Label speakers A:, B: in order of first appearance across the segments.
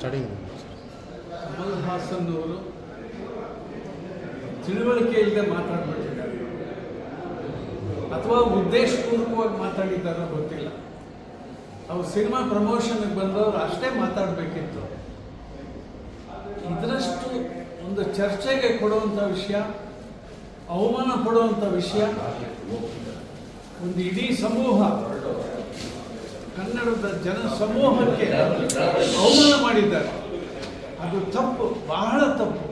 A: Starting
B: Kamal Haasan ಅವರು ತಿಳುವಳಿಕೆ ಇಲ್ಲದೆ ಮಾತಾಡ್ಬಿಟ್ಟಿದ್ದಾರೆ. ಅಥವಾ ಉದ್ದೇಶಪೂರ್ವಕವಾಗಿ ಮಾತಾಡಿದ್ದಾರೋ ಗೊತ್ತಿಲ್ಲ. ಅವ್ರು ಸಿನಿಮಾ ಪ್ರಮೋಷನ್ಗೆ ಬಂದವರು ಅಷ್ಟೇ ಮಾತಾಡಬೇಕಿತ್ತು. ಇದರಷ್ಟು ಒಂದು ಚರ್ಚೆಗೆ ಕೊಡುವಂಥ ವಿಷಯ, ಅವಮಾನ ಪಡುವಂಥ ವಿಷಯ, ಒಂದು ಇಡೀ ಸಮೂಹ ಕನ್ನಡದ ಜನ ಸಮೂಹಕ್ಕೆ ಅವಮಾನ ಮಾಡಿದ್ದಾರೆ. ಅದು ತಪ್ಪು, ಬಹಳ ತಪ್ಪು.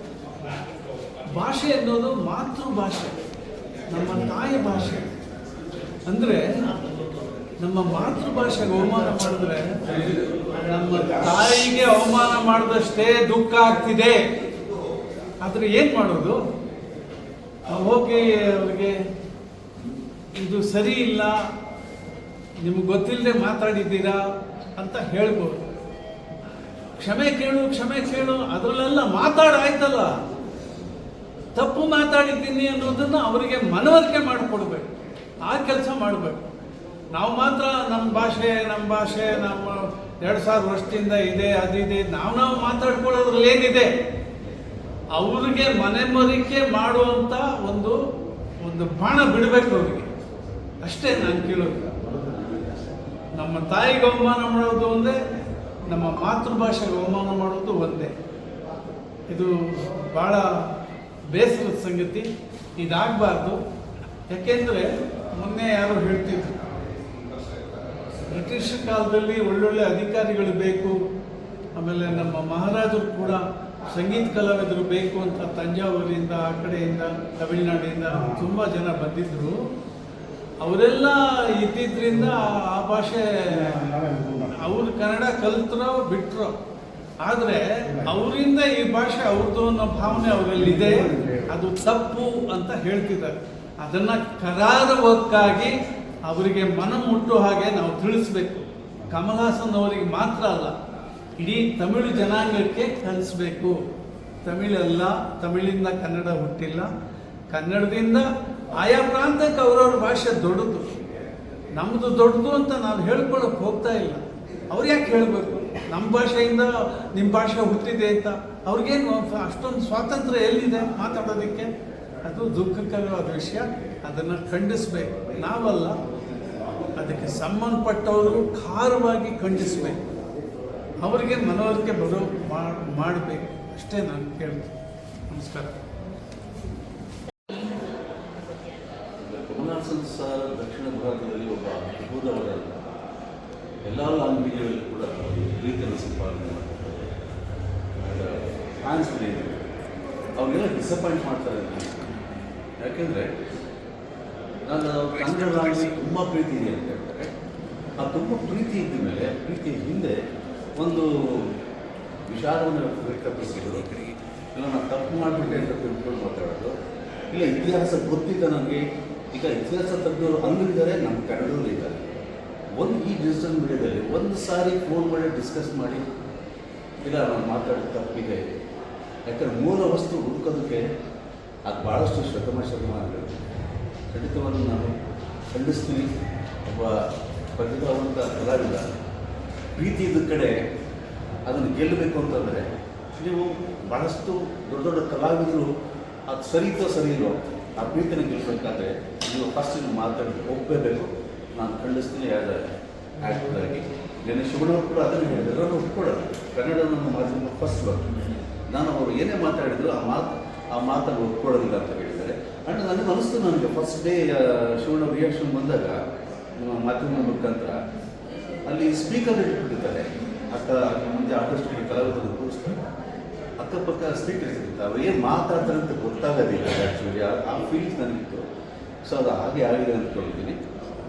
B: ಭಾಷೆ ಅನ್ನೋದು ಮಾತೃಭಾಷೆ, ನಮ್ಮ ತಾಯಿ ಭಾಷೆ. ಅಂದರೆ ನಮ್ಮ ಮಾತೃಭಾಷೆಗೆ ಅವಮಾನ ಮಾಡಿದ್ರೆ ನಮ್ಮ ತಾಯಿಗೆ ಅವಮಾನ ಮಾಡಿದಷ್ಟೇ ದುಃಖ ಆಗ್ತಿದೆ. ಆದರೆ ಏನು ಮಾಡೋದು? ಹೋಗಿ ಅವ್ರಿಗೆ, ಇದು ಸರಿ ಇಲ್ಲ ನಿಮ್ಗೆ ಗೊತ್ತಿಲ್ಲದೆ ಮಾತಾಡಿದ್ದೀರಾ ಅಂತ ಹೇಳ್ಬೋದು. ಕ್ಷಮೆ ಕೇಳು ಕ್ಷಮೆ ಕೇಳು, ಅದರಲ್ಲೆಲ್ಲ ಮಾತಾಡಾಯ್ತಲ್ಲ ತಪ್ಪು ಮಾತಾಡಿದ್ದೀನಿ ಅನ್ನೋದನ್ನ ಅವರಿಗೆ ಮನವರಿಕೆ ಮಾಡಿಕೊಡ್ಬೇಕು. ಆ ಕೆಲಸ ಮಾಡಬೇಕು. ನಾವು ಮಾತ್ರ ನಮ್ಮ ಭಾಷೆ ನಮ್ಮ ಭಾಷೆ, ನಮ್ಮ ಎರಡು ಸಾವಿರ ವರ್ಷದಿಂದ ಇದೆ ಅದಿದೆ ನಾವು ನಾವು ಮಾತಾಡ್ಕೊಳ್ಳೋದ್ರಲ್ಲಿ ಏನಿದೆ? ಅವ್ರಿಗೆ ಮನೆಮರಿಕೆ ಮಾಡುವಂಥ ಒಂದು ಒಂದು ಬಾಣ ಬಿಡಬೇಕು ಅವರಿಗೆ. ಅಷ್ಟೇ ನಾನು ಕೇಳೋದು. ನಮ್ಮ ತಾಯಿಗೆ ಅವಮಾನ ಮಾಡೋದು ಒಂದೇ, ನಮ್ಮ ಮಾತೃಭಾಷೆಗೆ ಅವಮಾನ ಮಾಡೋದು ಒಂದೇ. ಇದು ಭಾಳ ಬೇಸರದ ಸಂಗತಿ. ಇದಾಗಬಾರ್ದು. ಯಾಕೆಂದರೆ ಮೊನ್ನೆ ಯಾರು ಹೇಳ್ತಿದ್ರು, ಬ್ರಿಟಿಷ್ ಕಾಲದಲ್ಲಿ ಒಳ್ಳೊಳ್ಳೆ ಅಧಿಕಾರಿಗಳು ಬೇಕು, ಆಮೇಲೆ ನಮ್ಮ ಮಹಾರಾಜರು ಕೂಡ ಸಂಗೀತ ಕಲಾವಿದರು ಬೇಕು ಅಂತ ತಂಜಾವೂರಿಂದ, ಆ ಕಡೆಯಿಂದ ತಮಿಳುನಾಡಿಂದ ತುಂಬ ಜನ ಬಂದಿದ್ದರು ಅವರೆಲ್ಲ ಇದ್ದಿದ್ರಿಂದ ಆ ಭಾಷೆ ಅವ್ರು ಕನ್ನಡ ಕಲ್ತರೋ ಬಿಟ್ರು. ಆದರೆ ಅವರಿಂದ ಈ ಭಾಷೆ ಅವ್ರದ್ದು ಅನ್ನೋ ಭಾವನೆ ಅವರಲ್ಲಿದೆ. ಅದು ತಪ್ಪು ಅಂತ ಹೇಳ್ತಿದ್ದಾರೆ. ಅದನ್ನು ಕರಾರುವಕ್ಕಾಗಿ ಅವರಿಗೆ ಮನ ಮುಟ್ಟೋ ಹಾಗೆ ನಾವು ತಿಳಿಸ್ಬೇಕು. ಕಮಲ್ ಹಾಸನ್ ಅವರಿಗೆ ಮಾತ್ರ ಅಲ್ಲ, ಇಡೀ ತಮಿಳು ಜನಾಂಗಕ್ಕೆ ಕಲಿಸ್ಬೇಕು. ತಮಿಳಲ್ಲ, ತಮಿಳಿಂದ ಕನ್ನಡ ಹುಟ್ಟಿಲ್ಲ. ಕನ್ನಡದಿಂದ ಆಯಾ ಪ್ರಾಂತಕ್ಕೆ ಅವರವ್ರ ಭಾಷೆ ದೊಡ್ಡದು. ನಮ್ಮದು ದೊಡ್ಡದು ಅಂತ ನಾವು ಹೇಳ್ಕೊಳ್ಳೋಕೆ ಹೋಗ್ತಾ ಇಲ್ಲ. ಅವ್ರು ಯಾಕೆ ಹೇಳಬೇಕು? ನಮ್ಮ ಭಾಷೆಯಿಂದ ನಿಮ್ಮ ಭಾಷೆ ಹುಟ್ಟಿದೆ ಅಂತ. ಅವ್ರಿಗೇನು ಅಷ್ಟೊಂದು ಸ್ವಾತಂತ್ರ್ಯ ಎಲ್ಲಿದೆ ಮಾತಾಡೋದಕ್ಕೆ? ಅದು ದುಃಖಕರವಾದ ವಿಷಯ. ಅದನ್ನು ಖಂಡಿಸ್ಬೇಕು. ನಾವಲ್ಲ, ಅದಕ್ಕೆ ಸಂಬಂಧಪಟ್ಟವರು ಖಾರವಾಗಿ ಖಂಡಿಸ್ಬೇಕು. ಅವರಿಗೆ ಮನವರಿಕೆ ಬರೋ ಮಾಡಬೇಕು. ಅಷ್ಟೇ ನಾನು ಕೇಳ್ತೀನಿ. ನಮಸ್ಕಾರ
C: ಕಮಲಾಸನ್ ಸರ್ ದಕ್ಷಿಣ ಭಾರತದಲ್ಲಿ ಒಬ್ಬ ಅದ್ಭುತವಾದ ಎಲ್ಲ ಲ್ಯಾಂಗ್ವೇಜಲ್ಲಿ ಕೂಡ ರೀತಿಯಲ್ಲಿ ಸಂಪಾದನೆ ಮಾಡ್ತಾರೆ. ಫ್ಯಾನ್ಸ್ ಇದೆ ಅವ್ರಿಗೆಲ್ಲ ಡಿಸಪಾಯಿಂಟ್ ಮಾಡ್ತಾರೆ. ಯಾಕೆಂದರೆ ನಾನು ಕನ್ನಡ ತುಂಬ ಪ್ರೀತಿ ಇದೆ ಅಂತ ಹೇಳ್ತಾರೆ. ಆ ತುಂಬ ಪ್ರೀತಿ ಇದ್ದ ಮೇಲೆ ಪ್ರೀತಿ ಹಿಂದೆ ಒಂದು ವಿಚಾರವನ್ನು ವ್ಯಕ್ತಪಡಿಸಿದ್ರು ಇಲ್ಲ, ನಾನು ತಪ್ಪು ಮಾಡಿಬಿಟ್ಟೆ ಅಂತ ತಿಳ್ಕೊಂಡು ಮಾತಾಡೋದು. ಇಲ್ಲ, ಇತಿಹಾಸ ಗೊತ್ತಿದ್ದ ನನಗೆ ಈಗ ಇತಿಹಾಸ ತಜ್ಞರು ಅಲ್ಲಿದ್ದಾರೆ ನಮ್ಮ ಕನ್ನಡದಲ್ಲಿ ಇದ್ದಾರೆ. ಒಂದು ಈ ಡಿಜಿಟಲ್ ಮೀಡಿಯಾದಲ್ಲಿ ಒಂದು ಸಾರಿ ಫೋನ್ ಮಾಡಿ ಡಿಸ್ಕಸ್ ಮಾಡಿ, ಇಲ್ಲ, ನಾನು ಮಾತಾಡೋದು ತಪ್ಪಿದೆ ಯಾಕಂದ್ರೆ ಮೂಲ ವಸ್ತು ಹುಡುಕೋದಕ್ಕೆ ಅದು ಭಾಳಷ್ಟು ಶ್ರಮ ಶ್ರಮ ಆಗಲಿ ಖಂಡಿತವನ್ನು ನಾನು ಖಂಡಿಸ್ತೀನಿ. ಒಬ್ಬ ಪ್ರತಿಭಾವಂತ ಕಲಾವಿದ, ಪ್ರೀತಿ ಇದ್ದ ಕಡೆ ಅದನ್ನು ಗೆಲ್ಲಬೇಕು ಅಂತಂದರೆ ನೀವು ಭಾಳಷ್ಟು ದೊಡ್ಡ ದೊಡ್ಡ ಕಲಾವಿದರು ಅದು ಸರಿತೋ ಸರಿ ಇಲ್ಲೋ ಆ ಪ್ರೀತಿನ ಗೆಲ್ಲಬೇಕಾದ್ರೆ ನೀವು ಫಸ್ಟ್ ಮಾತಾಡಿ ಹೋಗಬೇಕು ನಾನು ಖಂಡಿಸ್ತೀನಿ ಯಾರ ಆಗಿ ನೆನೆ ಶಿವಣ್ಣವ್ರು ಕೂಡ ಅದನ್ನು ಹೇಳಿದ್ರು. ಒಪ್ಕೊಳ್ಳೋದು. ಕನ್ನಡ ನಮ್ಮ ಮಾಧ್ಯಮ ಫಸ್ಟ್ ವರ್ಕ್ ನಾನು ಅವರು ಏನೇ ಮಾತಾಡಿದ್ರು ಆ ಮಾತು, ಆ ಮಾತನ್ನು ಒಪ್ಕೊಳ್ಳೋದಿಲ್ಲ ಅಂತ ಹೇಳಿದ್ದಾರೆ. ಅಂಡ್ ನನಗೆ ಅನಿಸ್ತು ನನಗೆ ಫಸ್ಟ್ ಡೇ ಶಿವಣ್ಣ ರಿಯಾಕ್ಷನ್ ಬಂದಾಗ ಮಾಧ್ಯಮ ಮುಖಾಂತರ. ಅಲ್ಲಿ ಸ್ಪೀಕರ್ ಇಟ್ಬಿಟ್ಟಿದ್ದಾರೆ ಅಕ್ಕ ಮುಂದೆ ಆದಷ್ಟು ಕಲಾವಿದರು ಕೂರಿಸ್ತಾರೆ. ಅಕ್ಕಪಕ್ಕ ಸ್ಪೀಕರ್ ಇರುತ್ತೆ ಅವ್ರು ಏನು ಮಾತಾಡ್ತಾರೆ ಅಂತ ಗೊತ್ತಾಗೋದಿಲ್ಲ ಆ್ಯಕ್ಚುಲಿ ಆ ಫೀಲ್ಸ್ ನನಗಿತ್ತು. ಸೊ ಅದು ಹಾಗೆ ಆಗಿದೆ ಅಂತ ಕೇಳಿದ್ದೀನಿ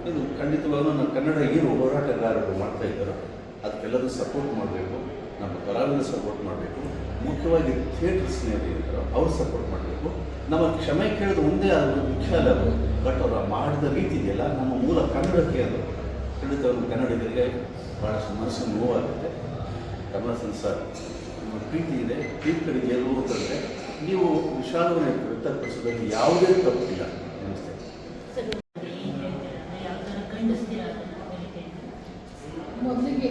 C: ಇದು ಖಂಡಿತವಾಗ್ಲೂ ನಮ್ಮ ಕನ್ನಡ ಏನು ಹೋರಾಟಗಾರರು ಮಾಡ್ತಾ ಇದ್ದಾರೋ. ಅದಕ್ಕೆಲ್ಲರೂ ಸಪೋರ್ಟ್ ಮಾಡಬೇಕು. ನಮ್ಮ ಕಲಾವಿದರು ಸಪೋರ್ಟ್ ಮಾಡಬೇಕು. ಮುಖ್ಯವಾಗಿ ಥಿಯೇಟರ್ ಸ್ನೇಹಿತರು ಅವ್ರು ಸಪೋರ್ಟ್ ಮಾಡಬೇಕು. ನಮ್ಮ ಕ್ಷಮೆ ಕೇಳಿದ ಒಂದೇ ಮುಖ್ಯ ಅಲ್ಲ ಅದು. ಬಟ್ ಅವರ ಮಾಡಿದ ರೀತಿ ಇದೆಯಲ್ಲ ನಮ್ಮ ಮೂಲ ಕನ್ನಡಕ್ಕೆ ಅದು. ಖಂಡಿತ ಅವ್ರು ಕನ್ನಡಿಗರಿಗೆ ಭಾಳಷ್ಟು ಮನಸ್ಸು ನೋವಾಗುತ್ತೆ. ಕಮಲಾಸನ್ ಸರ್ ನಿಮ್ಮ ಪ್ರೀತಿ ಇದೆ. ಪ್ರೀತಿ ಕಡೆಗೆ ಎಲ್ಲರೂ ಹೋಗ್ತಂದ್ರೆ ನೀವು ವಿಶಾಲವನ್ನು ವ್ಯಕ್ತಪಡಿಸೋದ್ರಲ್ಲಿ ಯಾವುದೇ ತಪ್ಪಿಲ್ಲ ನಮಸ್ತೆ
D: ಯಾವ ಥರ ಖಂಡಿಸ್ತೀರಾ
E: ಮೊದಲಿಗೆ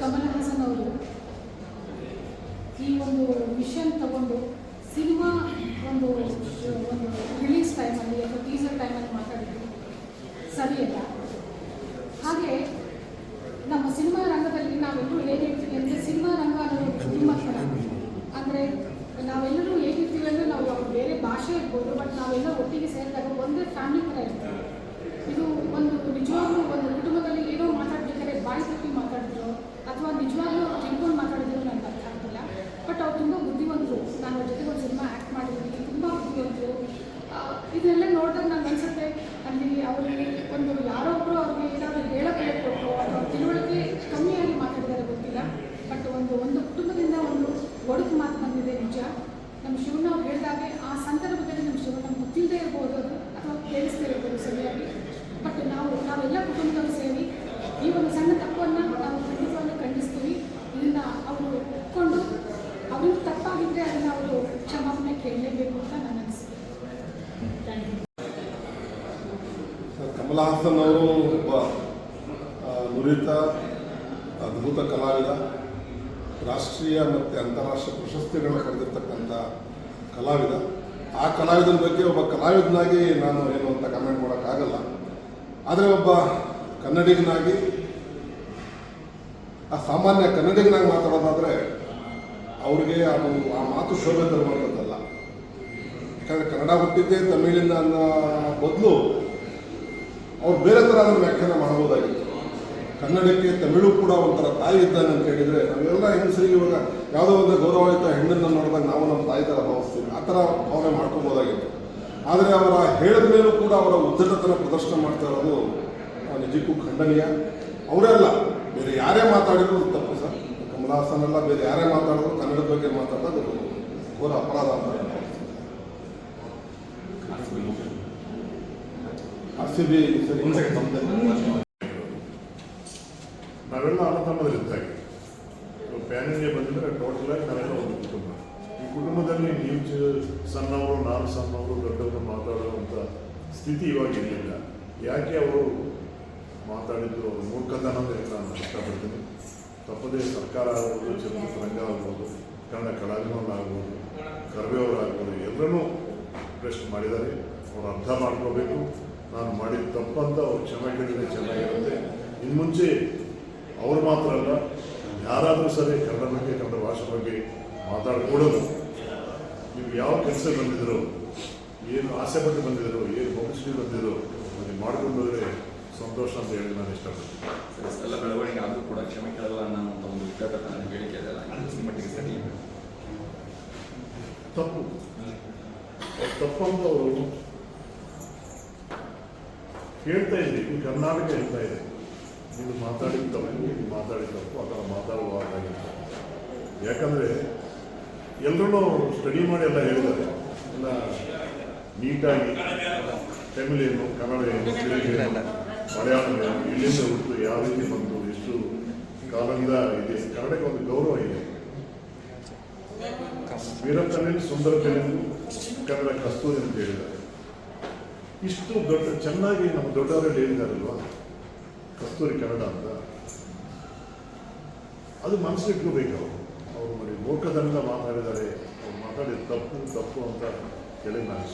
E: ಕಮಲ್ ಹಾಸನ್ ಅವರು
A: ಈ ಮಿಷನ್ ತಗೊಂಡು ಸಿನಿಮಾ ಒಂದು ಒಂದು ರಿಲೀಸ್ ಟೈಮಲ್ಲಿ ಅಥವಾ ಟೀಸರ್ ಟೈಮಲ್ಲಿ ಮಾತಾಡಿದ್ದು. ಸರಿಯಲ್ಲ ಹಾಗೆ ನಮ್ಮ ಸಿನಿಮಾ ರಂಗದಲ್ಲಿ ನಾವೆಲ್ಲರೂ ಹೇಗಿರ್ತೀವಿ ಅಂದರೆ ಸಿನಿಮಾ ರಂಗ ಅನ್ನೋದು ತುಂಬ ಥರ ಅಂದರೆ ನಾವೆಲ್ಲರೂ ಹೇಗಿರ್ತೀವಿ ಅಂದರೆ ನಾವು ಬೇರೆ ಭಾಷೆ ಇರ್ಬೋದು ಬಟ್ ನಾವೆಲ್ಲ ಒಟ್ಟಿಗೆ ಸೇರಿದಾಗ ಒಂದೇ ಫ್ಯಾಮಿಲಿ ಥರ ಇರ್ತೀವಿ ಇದು ಒಂದು ನಿಜವಾಗ್ಲೂ ಒಂದು ಕುಟುಂಬದಲ್ಲಿ ಏನೋ ಮಾತಾಡ್ಬೇಕಾದ್ರೆ ಬಾಯಿ ತಪ್ಪಿ ಮಾತಾಡಿದ್ರು ಅಥವಾ ನಿಜವಾಗ್ಲೂ ಅವ್ರು ತಿಳ್ಕೊಂಡು ಮಾತಾಡಿದ್ರು ನನಗೆ ಅರ್ಥ ಆಗ್ತಿಲ್ಲ ಬಟ್ ಅವ್ರು ತುಂಬ ಬುದ್ಧಿವಂತರು. ನಾನು ಜೊತೆ ಒಂದು ಸಿನಿಮಾ ಆ್ಯಕ್ಟ್ ಮಾಡಿದ್ದೀನಿ. ತುಂಬ ಬುದ್ಧಿವಂತರು. ಇದೆಲ್ಲ ನೋಡಿದಾಗ ನಂಗೆ ಅನಿಸುತ್ತೆ, ಅಲ್ಲಿ ಅವರಿಗೆ ಒಂದು ಯಾರೋ ಒಬ್ಬರು ಅವ್ರಿಗೆ ಏನಾದರೂ ಹೇಳೋಕೆ ಕೊಟ್ಟರು ಅಥವಾ ತಿಳುವಳಿಕೆ ಕಮ್ಮಿಯಾಗಿ ಮಾತಾಡಿದ್ದಾರೆ ಗೊತ್ತಿಲ್ಲ. ಬಟ್ ಒಂದು ಒಂದು ಕುಟುಂಬದಿಂದ ಒಂದು ಒಡಕು ಮಾತು ಬಂದಿದೆ ನಿಜ. ನಮ್ಮ ಶಿವಣ್ಣ ಅವ್ರು ಹೇಳಿದಾಗೆ ಆ ಸಂದರ್ಭದಲ್ಲಿ ನಮ್ಮ ಶಿವಣ್ಣ ಗೊತ್ತಿಲ್ಲದೆ ಇರ್ಬೋದು ಅಥವಾ ಕೇಳಿಸ್ತಾ ಇರ್ಬೋದು ಸರಿಯಾಗಿ. ಬಟ್ ನಾವು, ನಾವೆಲ್ಲ ಕುಟುಂಬದವರು ಸೇರಿ ಈ ಒಂದು ಸಣ್ಣ ತಪ್ಪನ್ನು ನಾವು ಖಂಡಿತವಾಗ್ಲೂ ಖಂಡಿಸ್ತೀವಿ ಇದನ್ನು ಅವರು ಒಪ್ಕೊಂಡು ಅವ್ರಿಗೆ ತಪ್ಪಾಗಿದ್ದರೆ ಅದನ್ನು ಅವರು ಕ್ಷಮಾಪಣೆ ಕೇಳಲೇಬೇಕು ಅಂತ ನನ್ನ ಅನಿಸಿಕೆ ಥ್ಯಾಂಕ್ ಯು
D: ಅವರು ಒಬ್ಬ ನುರಿತ, ಅದ್ಭುತ ಕಲಾವಿದ, ರಾಷ್ಟ್ರೀಯ ಮತ್ತು ಅಂತಾರಾಷ್ಟ್ರೀಯ ಪ್ರಶಸ್ತಿಗಳನ್ನ ಪಡೆದಿರ್ತಕ್ಕಂಥ ಕಲಾವಿದ. ಆ ಕಲಾವಿದನ ಬಗ್ಗೆ ಒಬ್ಬ ಕಲಾವಿದನಾಗಿ ನಾನು ಏನು ಅಂತ ಕಮೆಂಟ್ ಮಾಡೋಕ್ಕಾಗಲ್ಲ. ಆದರೆ ಒಬ್ಬ ಕನ್ನಡಿಗನಾಗಿ, ಆ ಸಾಮಾನ್ಯ ಕನ್ನಡಿಗನಾಗಿ ಮಾತಾಡೋದಾದರೆ ಅವ್ರಿಗೆ ಅದು ಆ ಮಾತು ಶೋಭೆ ತರುವಂಥದ್ದಲ್ಲ. ಯಾಕಂದರೆ ಕನ್ನಡ ಹುಟ್ಟಿದ್ದೇ ತಮಿಳಿಂದ ಅನ್ನೋ ಬದಲು ಅವ್ರು ಬೇರೆ ಥರ ಅದನ್ನು ವ್ಯಾಖ್ಯಾನ ಮಾಡ್ಬೋದಾಗಿತ್ತು ಕನ್ನಡಕ್ಕೆ ತಮಿಳು ಕೂಡ ಒಂಥರ ತಾಯಿ ಇದ್ದಾನೆ ಅಂತ ಹೇಳಿದರೆ ನಾವೆಲ್ಲ ಹೆಂಗಸರಿಗೆ ಇವಾಗ ಯಾವುದೋ ಒಂದು ಗೌರವಯುತ ಹೆಣ್ಣನ್ನು ನೋಡಿದಾಗ ನಾವು ನಮ್ಮ ತಾಯಿ ಥರ ಭಾವಿಸ್ತೀವಿ. ಆ ಥರ ಭಾವನೆ ಮಾಡ್ಕೋಬೋದಾಗಿತ್ತು ಆದರೆ ಅವರ ಹೇಳಿದ ಮೇಲೂ ಕೂಡ ಅವರ ಉದ್ದಟತನ ಪ್ರದರ್ಶನ ಮಾಡ್ತಾ ಇರೋದು ನಿಜಕ್ಕೂ ಖಂಡನೀಯ. ಅವರೇ ಅಲ್ಲ, ಬೇರೆ ಯಾರೇ ಮಾತಾಡಿದ್ರು ತಪ್ಪು ಸರ್. ಕಮಲ ಹಾಸನ್ ಅಲ್ಲ ಬೇರೆ ಯಾರೇ ಮಾತಾಡಿದ್ರು ಕನ್ನಡದ ಬಗ್ಗೆ ಮಾತಾಡೋದು ಘೋರ ಅಪರಾಧ ಅಂತ ನಾನು ಭಾವಿಸ್ತೀನಿ. ಆರ್ ಸಿ ಬಿ ಸರಿ ನಮ್ದೇ.
E: ನಾವೆಲ್ಲ ಅಣ್ಣ ತಮ್ಮದಿರಿದ್ದಾಗೆ ಪ್ಯಾನ್ ಇಂಡಿಯಾ ಬಂದರೆ ಟೋಟಲ್ ಆಗಿ ನಾವೆಲ್ಲ ಒಂದು ಕುಟುಂಬ. ಈ ಕುಟುಂಬದಲ್ಲಿ ನೀವು ಸಣ್ಣವರು ನಾನು ಸಣ್ಣವರು ದೊಡ್ಡವರು ಮಾತಾಡುವಂಥ ಸ್ಥಿತಿ ಇವಾಗ ಇರಲಿಲ್ಲ. ಯಾಕೆ ಅವರು ಮಾತಾಡಿದ್ರು ಅವ್ರ ಮೂರ್ಖತನ ನಾನು ಇಷ್ಟಪಡ್ತೀನಿ. ತಪ್ಪದೇ ಸರ್ಕಾರ ಆಗ್ಬೋದು ಚಲನಚಿತ್ರರಂಗ ಆಗ್ಬೋದು ಕನ್ನಡ ಕಲಾವಿದರಾಗ್ಬೋದು ಕರ್ಬೇವರಾಗ್ಬೋದು ಎಲ್ಲರೂ ಪ್ರಶ್ನೆ ಮಾಡಿದ್ದಾರೆ. ಅವರು ಅರ್ಥ ಮಾಡ್ಕೋಬೇಕು. ನಾನು ಮಾಡಿದ ತಪ್ಪಂತ ಅವ್ರು ಕ್ಷಮೆ ಕೇಳಿದ್ರೆ ಚೆನ್ನಾಗಿರುತ್ತೆ ಇನ್ನು ಮುಂಚೆ ಅವ್ರು ಮಾತ್ರ ಅಲ್ಲ ಯಾರಾದರೂ ಸರಿ ಕನ್ನಡ ಬಗ್ಗೆ ಕನ್ನಡ ಭಾಷೆ ಬಗ್ಗೆ ಮಾತಾಡ್ಕೊಡೋದು ನೀವು ಯಾವ ಕೆಲಸ ಬಂದಿದ್ರು ಏನು ಆಸೆ ಪಟ್ಟು ಬಂದಿದ್ರು ಏನು ಭವಿಷ್ಯ ಬಂದಿದ್ರು ಅದನ್ನು ಮಾಡ್ಕೊಂಡು ಹೋದರೆ ಸಂತೋಷ ಅಂತ ಹೇಳಿ ನಾನು ಇಷ್ಟಪಡ್ತೀನಿ.
F: ಎಲ್ಲ ಬೆಳವಣಿಗೆ ಆದರೂ ಕೂಡ ಕ್ಷಮೆ ಕೇಳಲ್ಲ ಅನ್ನೋ ಒಂದು ನಾನು ಹೇಳಿಕೆ ಇದೆಯಲ್ಲ ಈ ಮಟ್ಟಿಗೆ ಸರಿ.
E: ತಪ್ಪು. ತಪ್ಪಂತ ಅವರು ಹೇಳ್ತಾ ಇದ್ದೀವಿ ಇನ್ನು ಕರ್ನಾಟಕ ಹೇಳ್ತಾ ಇದೆ ನೀವು ಮಾತಾಡಿದ ನೀವು ಮಾತಾಡಿದ ಆ ಥರ ಮಾತಾಡುವಾಗಿಲ್ಲ ಯಾಕಂದರೆ ಎಲ್ಲರೂ ಸ್ಟಡಿ ಮಾಡಿ ಎಲ್ಲ ಹೇಳಿದ್ದಾರೆ. ಎಲ್ಲ ನೀಟಾಗಿ ತಮಿಳೇನು ಏನು ಕನ್ನಡ ಏನು ತೆಲುಗು ಏನು ಮಲಯಾಳಂ ಏನು ಇಲ್ಲಿಂದ ಹುಟ್ಟು ಯಾವ ರೀತಿ ಬಂತು ಎಷ್ಟು ಕಾಲದಿಂದ ಇದೆ, ಕನ್ನಡಕ್ಕೆ ಒಂದು ಗೌರವ ಇದೆ. ವೀರಕಲ್ಲಿ ಸುಂದರತೆ ಕನ್ನಡ ಕಸ್ತೂರಿ ಅಂತ ಹೇಳಿದ್ದಾರೆ. ಇಷ್ಟು ದೊಡ್ಡ, ಚೆನ್ನಾಗಿ ನಮ್ಮ ದೊಡ್ಡವರಲ್ಲಿ ಹೇಳಿದಾರಲ್ವ? ಕಸ್ತೂರಿ ಕನ್ನಡ ಅಂತ. ಅದು ಮನಸ್ಸಲ್ಲಿ ಇಟ್ಕೋಬೇಕು ಅವರು ಅವರು ನೋಡಿ, ಮೂರ್ಖತನದಿಂದ ಮಾತಾಡಿದ್ದಾರೆ. ಅವ್ರು ಮಾತಾಡಿದ ತಪ್ಪು ತಪ್ಪು ಅಂತ ಹೇಳಿ ನಾನು